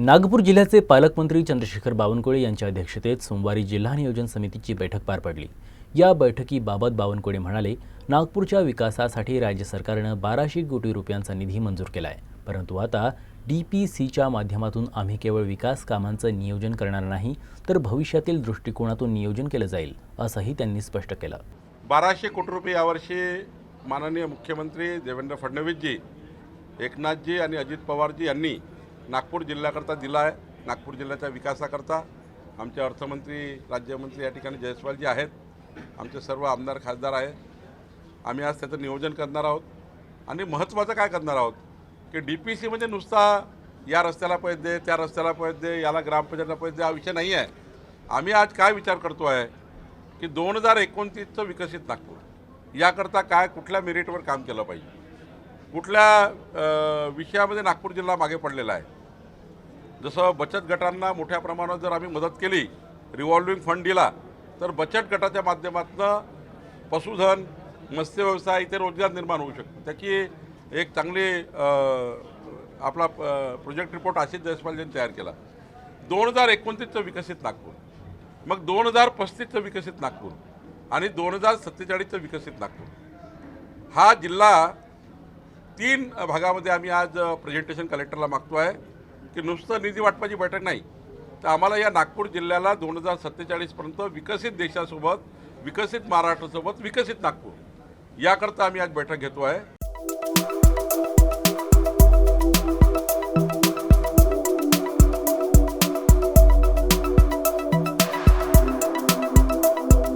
नागपूर जिल्ह्याचे पालकमंत्री चंद्रशेखर बावनकुळे यांच्या अध्यक्षतेत सोमवारी जिल्हा नियोजन समितीची बैठक पार पडली. या बैठकीबाबत बावनकुळे म्हणाले नागपूरच्या विकासासाठी राज्य सरकारनं बाराशे कोटी रुपयांचा निधी मंजूर केला आहे परंतु आता डी पी सीच्या माध्यमातून आम्ही केवळ विकास कामांचं नियोजन करणार नाही तर भविष्यातील दृष्टिकोनातून नियोजन केलं जाईल असंही त्यांनी स्पष्ट केलं. बाराशे कोटी रुपये यावर्षी माननीय मुख्यमंत्री देवेंद्र फडणवीसजी एकनाथजी आणि अजित पवारजी यांनी नागपूर जिल्ह्याकरता दिला आहे. नागपूर जिल्ह्याच्या विकासाकरता आमचे अर्थमंत्री राज्यमंत्री या ठिकाणी जयस्वालजी आहेत. आमचे सर्व आमदार खासदार आहेत. आम्ही आज त्याचं नियोजन करणार आहोत. आणि महत्त्वाचं काय करणार आहोत? की डी पी सी म्हणजे नुसता या रस्त्याला पैसे दे त्या रस्त्याला पैसे दे याला ग्रामपंचायतला पैसे दे हा विषय नाही आहे. आम्ही आज काय विचार करतो आहे? की दोन हजार एकोणतीसचं विकसित नागपूर याकरता काय कुठल्या मेरिटवर काम केलं पाहिजे? कुठल्या विषयामध्ये नागपूर जिल्हा मागे पडलेला आहे? जसं बचत गटांना मोठ्या प्रमाणात जर आम्ही मदत केली रिव्हॉल्विंग फंड दिला तर बचत गटाच्या माध्यमातून पशुधन मत्स्य व्यवसाय इथे रोजगार निर्माण होऊ शकतो. त्याची एक चांगली आपला प्रोजेक्ट रिपोर्ट आशिष जयस्वाल यांनी तयार केला. दोन हजार एकोणतीसचं विकसित नागपूर. मग दोन हजार पस्तीसचं विकसित नागपूर आणि दोन हजार सत्तेचाळीसचं विकसित नागपूर. हा जिल्हा तीन भागामध्ये आम्ही आज प्रेझेंटेशन कलेक्टरला मागतो आहे की नुसतं निधी वाटपाची बैठक नाही. तर आम्हाला या नागपूर जिल्ह्याला दोन हजार सत्तेचाळीसपर्यंत विकसित देशासोबत विकसित महाराष्ट्रासोबत विकसित नागपूर. याकरता आम्ही आज बैठक घेतो आहे